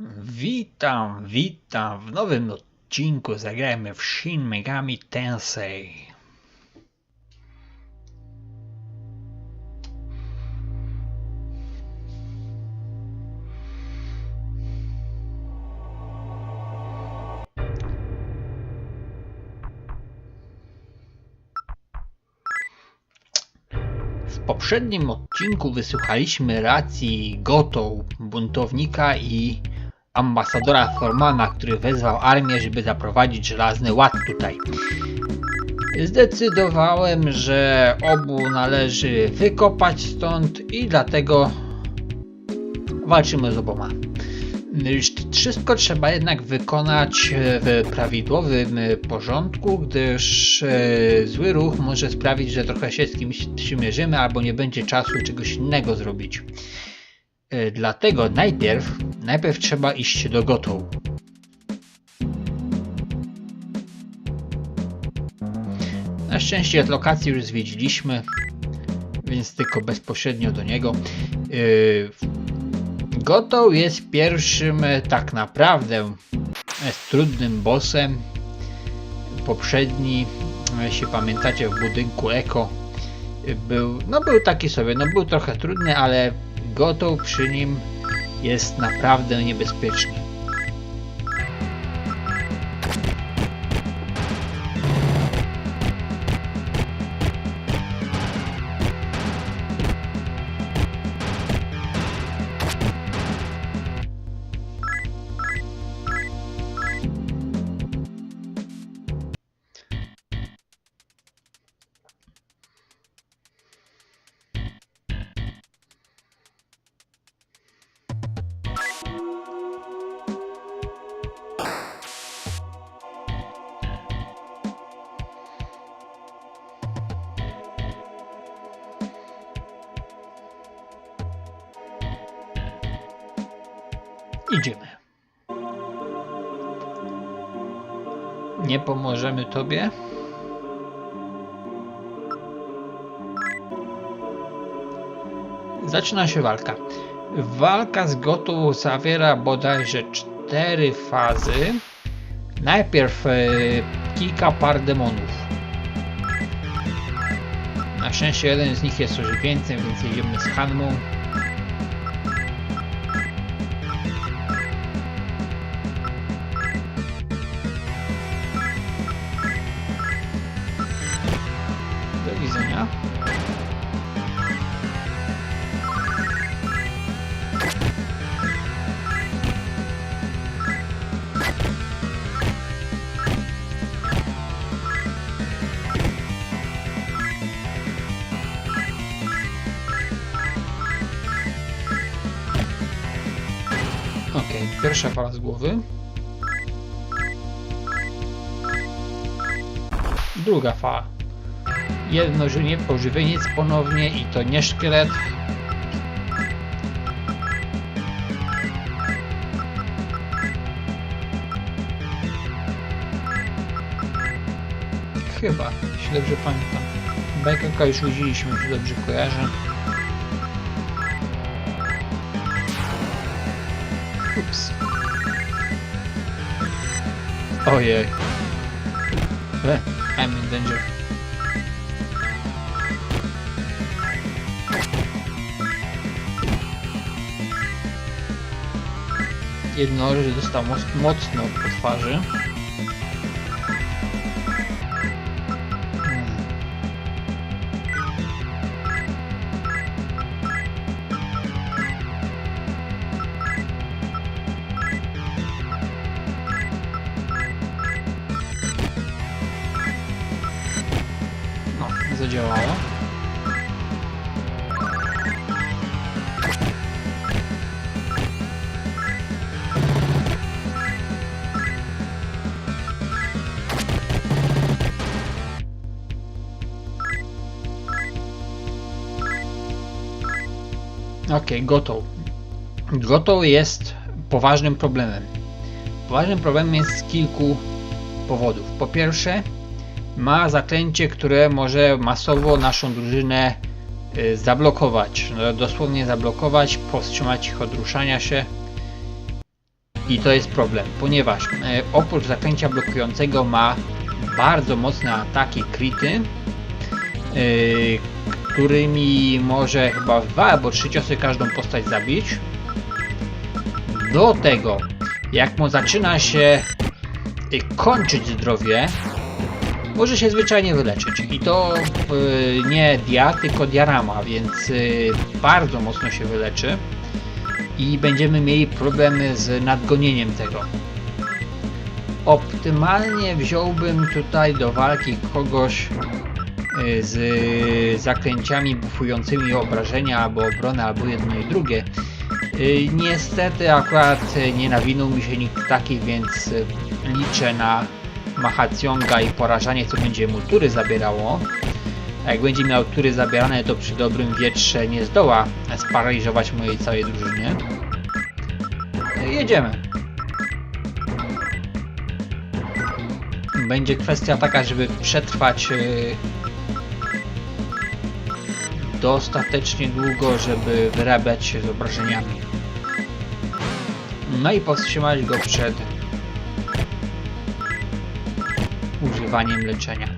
Witam, witam. W nowym odcinku zagrajmy w Shin Megami Tensei. W poprzednim odcinku wysłuchaliśmy racji Goto, buntownika i ambasadora Formana, który wezwał armię, żeby zaprowadzić żelazny ład tutaj. Zdecydowałem, że obu należy wykopać stąd i dlatego walczymy z oboma. Wszystko trzeba jednak wykonać w prawidłowym porządku, gdyż e, zły ruch może sprawić, że trochę się z kimś przymierzymy albo nie będzie czasu czegoś innego zrobić. E, Dlatego najpierw, najpierw trzeba iść do Gotą. Na szczęście lokacji już zwiedziliśmy, więc tylko bezpośrednio do niego. Yy, Gotoł jest pierwszym e, tak naprawdę jest trudnym bossem. Poprzedni, jeśli pamiętacie, w budynku Eko e, był, no był taki sobie, no był trochę trudny, ale Gotoł przy nim jest naprawdę niebezpieczny. Idziemy. Nie pomożemy tobie. Zaczyna się walka. Walka z Gotą zawiera bodajże cztery fazy. Najpierw e, kilka par demonów. Na szczęście jeden z nich jest ożywieńcem, więc jedziemy z Hanmą. Pierwsza fala z głowy. Druga fala jedno pożywieniec ponownie i to nie szkielet. Chyba, jeśli dobrze pamiętam. Bajkaka już widzieliśmy, jeśli dobrze kojarzę. Ups. Ojej. E, I'm in danger. Jednorożec dostał moc- mocno po twarzy. Zadziałało. Okej, gotów. Gotów jest poważnym problemem. Poważnym problemem jest z kilku powodów. Po pierwsze, ma zaklęcie, które może masowo naszą drużynę y, zablokować. No, dosłownie zablokować, powstrzymać ich od ruszania się. I to jest problem, ponieważ e, oprócz zaklęcia blokującego ma bardzo mocne ataki kryty, e, którymi może chyba dwa albo trzy ciosy każdą postać zabić. Do tego, jak mu zaczyna się y, kończyć zdrowie, może się zwyczajnie wyleczyć. I to y, nie dia, tylko diarama, więc y, bardzo mocno się wyleczy. I będziemy mieli problemy z nadgonieniem tego. Optymalnie wziąłbym tutaj do walki kogoś y, z zaklęciami bufującymi obrażenia albo obronę, albo jedno i drugie. Niestety akurat nie nawinął mi się nikt taki, więc liczę na Mahacionga i porażanie, co będzie mu tury zabierało. A jak będzie miał tury zabierane, to przy dobrym wietrze nie zdoła sparaliżować mojej całej drużynie. Y, Jedziemy. Będzie kwestia taka, żeby przetrwać y, dostatecznie długo, żeby wyrabiać się z obrażeniami. No i powstrzymać go przed używaniem leczenia.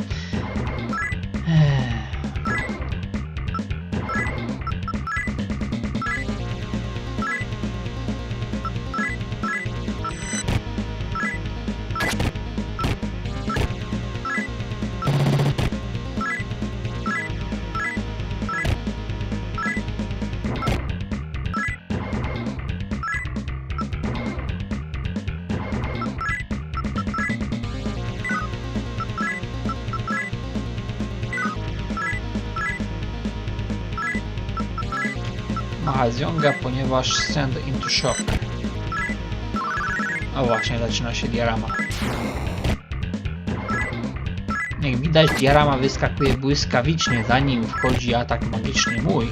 Mahazionga, ponieważ send into shock. O właśnie, zaczyna się diarama. Jak widać, diarama wyskakuje błyskawicznie, zanim wchodzi atak magiczny mój.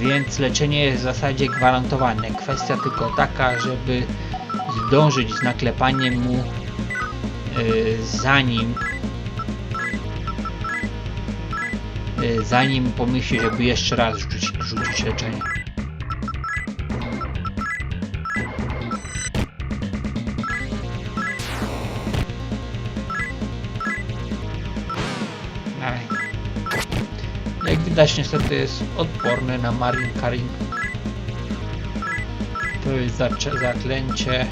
Więc leczenie jest w zasadzie gwarantowane. Kwestia tylko taka, żeby zdążyć z naklepaniem mu yy, zanim yy, zanim pomyśli, żeby jeszcze raz rzucić, rzucić leczenie. Widać niestety jest odporny na Marin Karin. To jest zaklęcie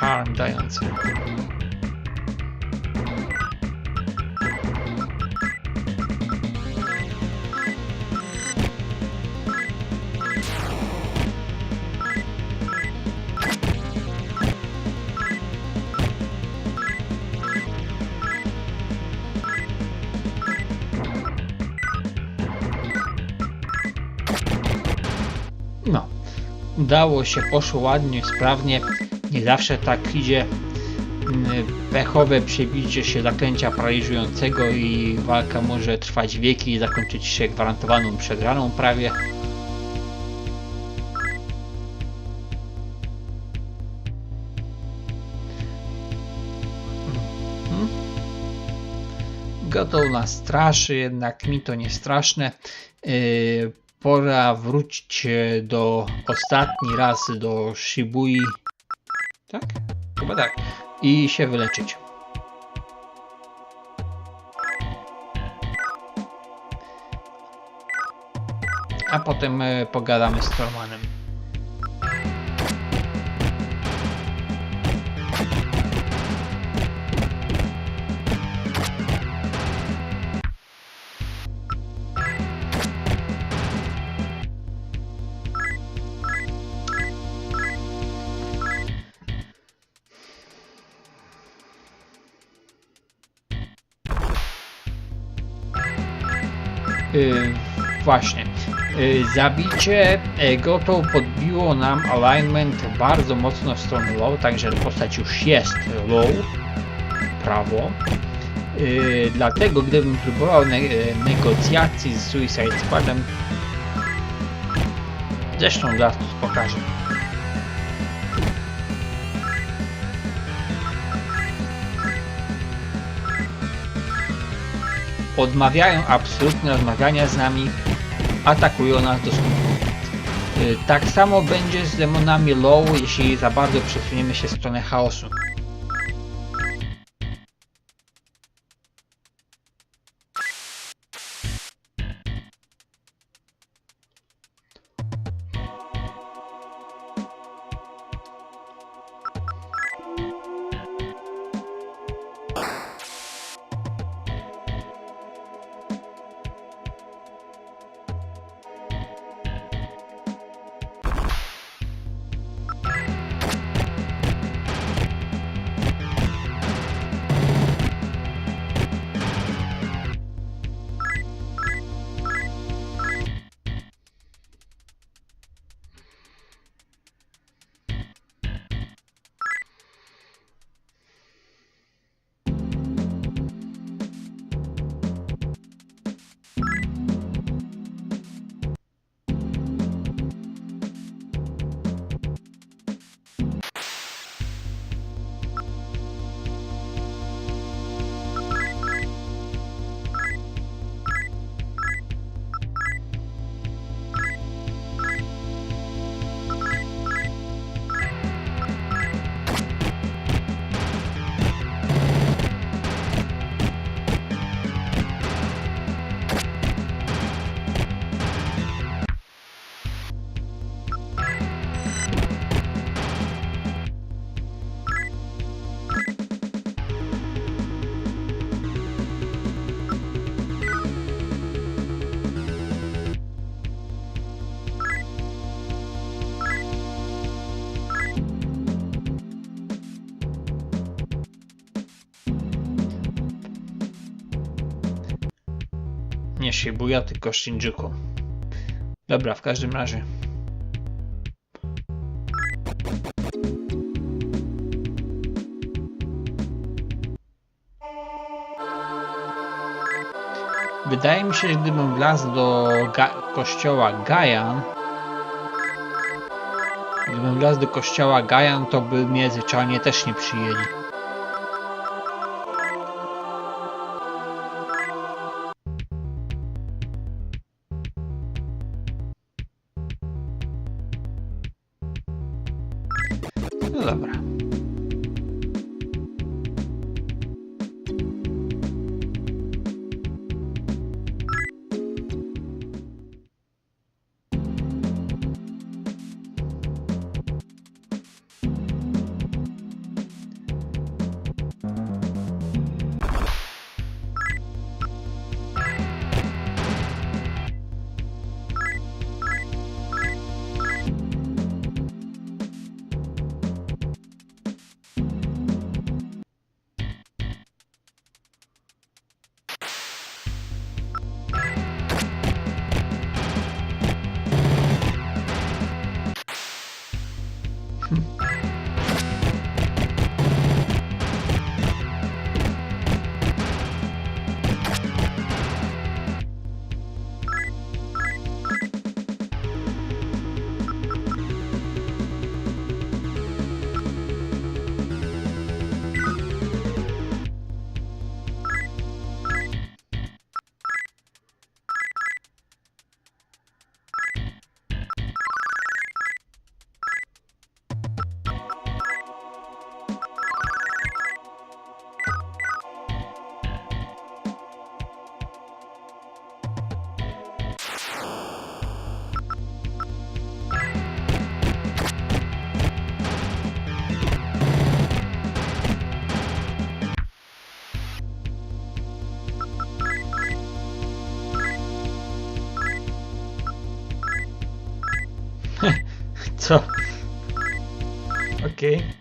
Charm dające. Udało się, poszło ładnie, sprawnie. Nie zawsze tak idzie mm, pechowe przebicie się zaklęcia paraliżującego i walka może trwać wieki i zakończyć się gwarantowaną przegraną prawie. Mhm. Gotów nas straszy, jednak mi to nie straszne. Pora wrócić e, do ostatni raz do Shibui. Tak? Chyba tak. I się wyleczyć. A potem e, pogadamy z Tormanem. Właśnie. Yy, zabicie e, Goto podbiło nam alignment bardzo mocno w stronę low, także postać już jest low, prawo. Yy, dlatego gdybym próbował ne negocjacji z Suicide Squadem, zresztą zaraz to pokażę. odmawiają absolutnie rozmawiania z nami, atakują nas do skutku. Y, Tak samo będzie z demonami low, jeśli za bardzo przesuniemy się w stronę chaosu. Nie Shibuya, tylko Shinjuku. Dobra, w każdym razie. Wydaje mi się, że gdybym wlazł do ga- kościoła Gajan, gdybym wlazł do kościoła Gajan, to by mnie zwyczajnie też nie przyjęli. No dobra. Okay.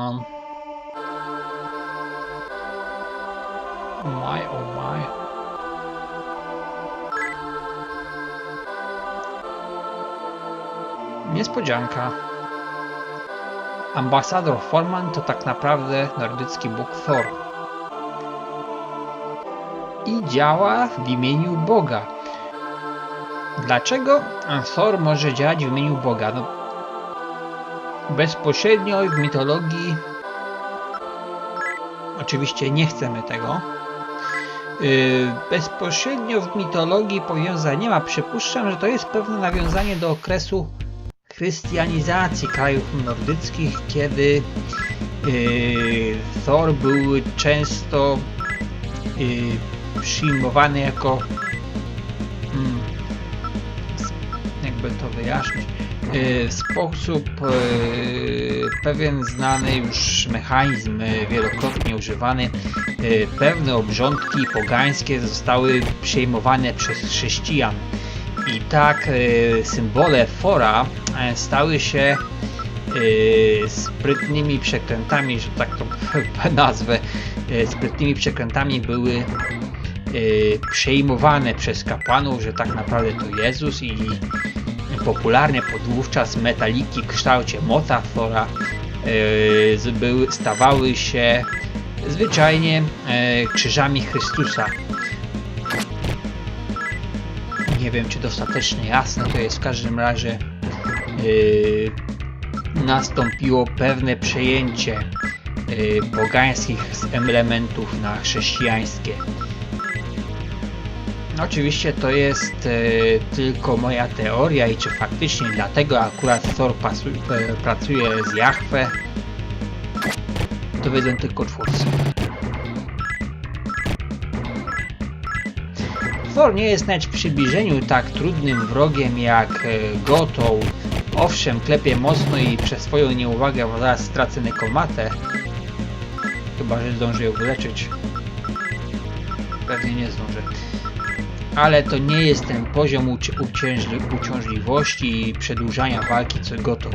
Oh my, oh my. Niespodzianka. Ambasador Forman to tak naprawdę nordycki bóg Thor. I działa w imieniu Boga. Dlaczego Thor może działać w imieniu Boga? No, bezpośrednio w mitologii oczywiście nie chcemy tego. Yy, bezpośrednio w mitologii powiązań nie ma. Przypuszczam, że to jest pewne nawiązanie do okresu chrystianizacji krajów nordyckich, kiedy yy, Thor był często yy, przyjmowany jako mm, jakby to wyjaśnić sposób yy, pewien znany już mechanizm yy, wielokrotnie używany. Pewne obrządki pogańskie zostały przejmowane przez chrześcijan. I tak symbole fora e, stały się sprytnymi przekrętami, że tak to nazwę, sprytnymi przekrętami były przejmowane przez kapłanów, że tak naprawdę to Jezus i popularne podwówczas metaliki w kształcie mota Thora e, z- były, stawały się zwyczajnie e, krzyżami Chrystusa. Nie wiem, czy dostatecznie jasne to jest. W każdym razie yy, nastąpiło pewne przejęcie yy, pogańskich elementów na chrześcijańskie. Oczywiście to jest yy, tylko moja teoria i czy faktycznie dlatego akurat Thor pasu, e, pracuje z Jahwe, to wiedzą tylko twórcy. Thor nie jest nawet w przybliżeniu tak trudnym wrogiem jak e, Gotoł. Owszem, klepie mocno i przez swoją nieuwagę zaraz stracę nekomatę. Chyba, że zdąży ją wyleczyć. Pewnie nie zdążę. Ale to nie jest ten poziom uciążliwości i przedłużania walki co Gotoł.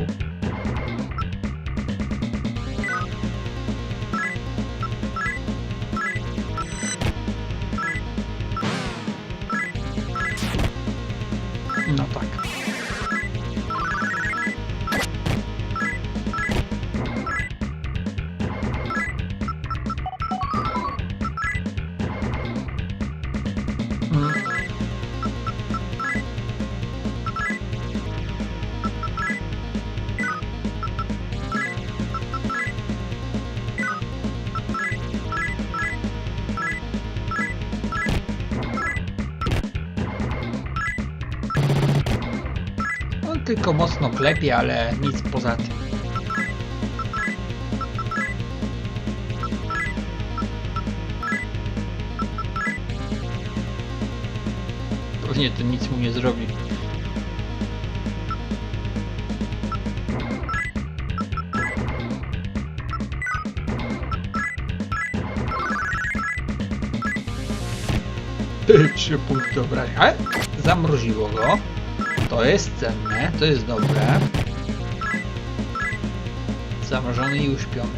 Mocno klepie, ale nic poza tym. Pewnie to nic mu nie zrobi. Trzy punkty obrażeń, zamroziło go. To jest cenne, to jest dobre. Zamrożony i uśpiony.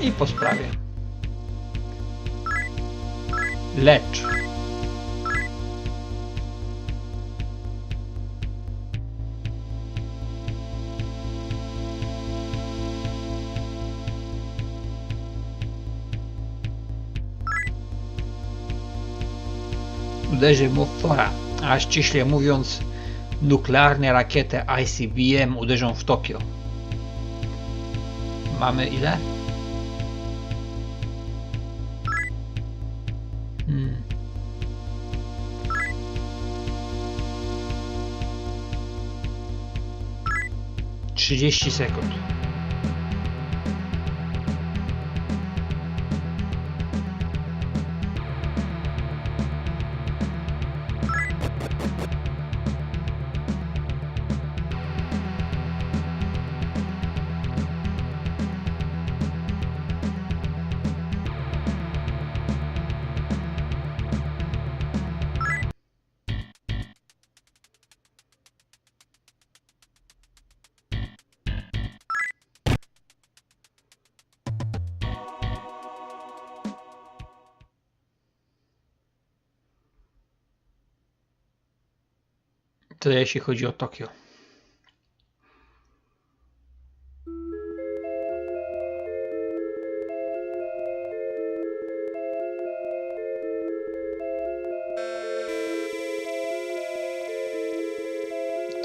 I po sprawie. Lecz. Uderzy mu w Thora, a ściśle mówiąc nuklearne rakiety ICBM uderzą w Tokio. Mamy ile? 30 sekund. Tyle jeśli chodzi o Tokio.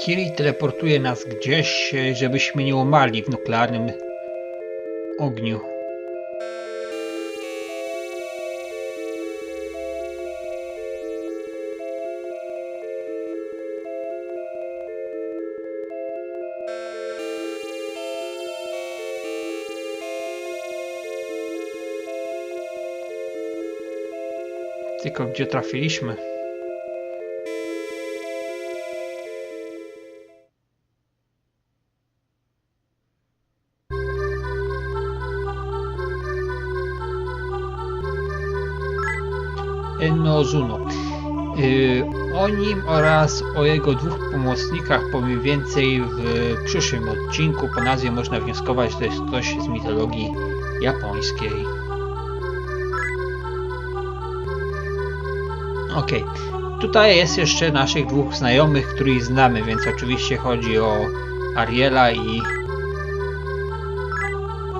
Kiri teleportuje nas gdzieś, e, żebyśmy nie umarli w nuklearnym ogniu. Tylko gdzie trafiliśmy? Enozuno. Yy, o nim oraz o jego dwóch pomocnikach powiem więcej w przyszłym odcinku. Po nazwie można wnioskować, że to jest ktoś z mitologii japońskiej. Ok, tutaj jest jeszcze naszych dwóch znajomych, których znamy, więc oczywiście chodzi o Ariela i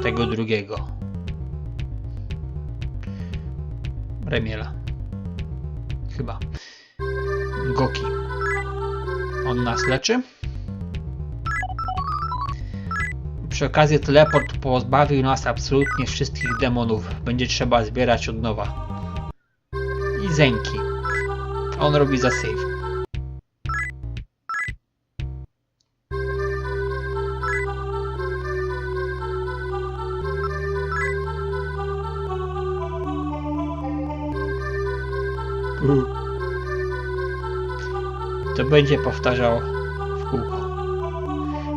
tego drugiego. Remiela. Chyba. Goki. On nas leczy. Przy okazji teleport pozbawił nas absolutnie wszystkich demonów. Będzie trzeba zbierać od nowa. I Zenki. On robi za save. To będzie powtarzał w kółko.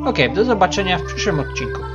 Ok, do zobaczenia w przyszłym odcinku.